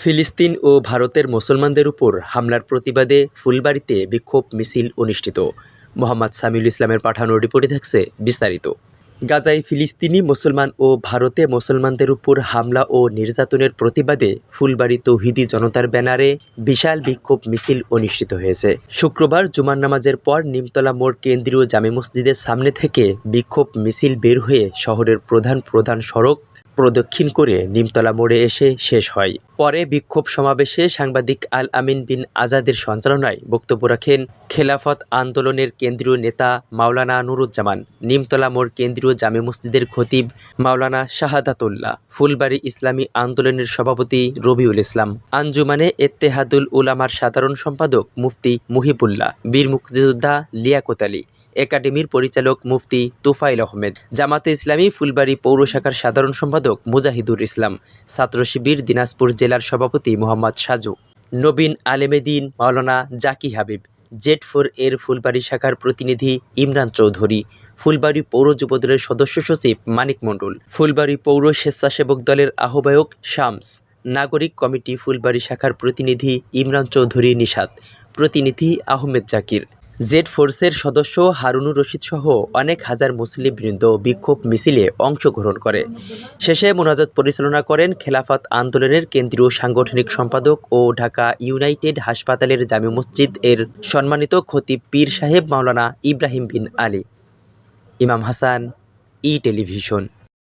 ফিলিস্তিন ও ভারতের মুসলমানদের উপর হামলার প্রতিবাদে ফুলবাড়িতে বিক্ষোভ মিছিল অনুষ্ঠিত। মোহাম্মদ সামিউল ইসলামের পাঠানো রিপোর্টে থাকছে বিস্তারিত। গাজায় ফিলিস্তিনি মুসলমান ও ভারতে মুসলমানদের উপর হামলা ও নির্যাতনের প্রতিবাদে ফুলবাড়ি তৌহিদি জনতার ব্যানারে বিশাল বিক্ষোভ মিছিল অনুষ্ঠিত হয়েছে। শুক্রবার জুমার নামাজের পর নিমতলা মোড় কেন্দ্রীয় জামে মসজিদের সামনে থেকে বিক্ষোভ মিছিল বের হয়ে শহরের প্রধান প্রধান সড়ক প্রদক্ষিণ করে নিমতলা মোড়ে এসে শেষ হয়। পরে বিক্ষোভ সমাবেশে সাংবাদিক আল আমিন বিন আজাদের সঞ্চালনায় বক্তব্য রাখেন খেলাফত আন্দোলনের কেন্দ্রীয় নেতা মাওলানা নুরুজ্জামান, নিমতলা মোড় কেন্দ্রীয় জামে মসজিদের খতিব মাওলানা শাহাদাতুল্লাহ, ফুলবাড়ি ইসলামী আন্দোলনের সভাপতি রবিউল ইসলাম, আঞ্জুমানে এত্তেহাদুল উলামার সাধারণ সম্পাদক মুফতি মুহিবুল্লাহ, বীর মুক্তিযোদ্ধা লিয়াকত আলী, একাডেমির পরিচালক মুফতি তুফাইল আহমেদ, জামাতে ইসলামী ফুলবাড়ি পৌর শাখার সাধারণ সম্পাদক মুজাহিদুর ইসলাম, ছাত্র শিবির দিনাজপুর জেলার সভাপতি মোহাম্মদ সাজু, নবীন আলেমেদিন, মাওলানা জাকি হাবিব জেড ফোর এর ফুলবাড়ি শাখার প্রতিনিধি ইমরান চৌধুরী, ফুলবাড়ি পৌর যুবদলের সদস্য সচিব মানিক মণ্ডল, ফুলবাড়ি পৌর স্বেচ্ছাসেবক দলের আহ্বায়ক শামস, নাগরিক কমিটি ফুলবাড়ি শাখার প্রতিনিধি ইমরান চৌধুরী নিষাদ প্রতিনিধি আহমেদ জাকির জেড ফোর্সের সদস্য হারুনুর রশিদ সহ অনেক হাজার মুসলিম বৃন্দ বিক্ষোভ মিছিলে অংশগ্রহণ করে। শেষে মোনাজাত পরিচালনা করেন খেলাফত আন্দোলনের কেন্দ্রীয় সাংগঠনিক সম্পাদক ও ঢাকা ইউনাইটেড হাসপাতালের জামি মসজিদ এর সম্মানিত খতিব পীর সাহেব মাওলানা ইব্রাহিম বিন আলী। ইমাম হাসান, ই টেলিভিশন।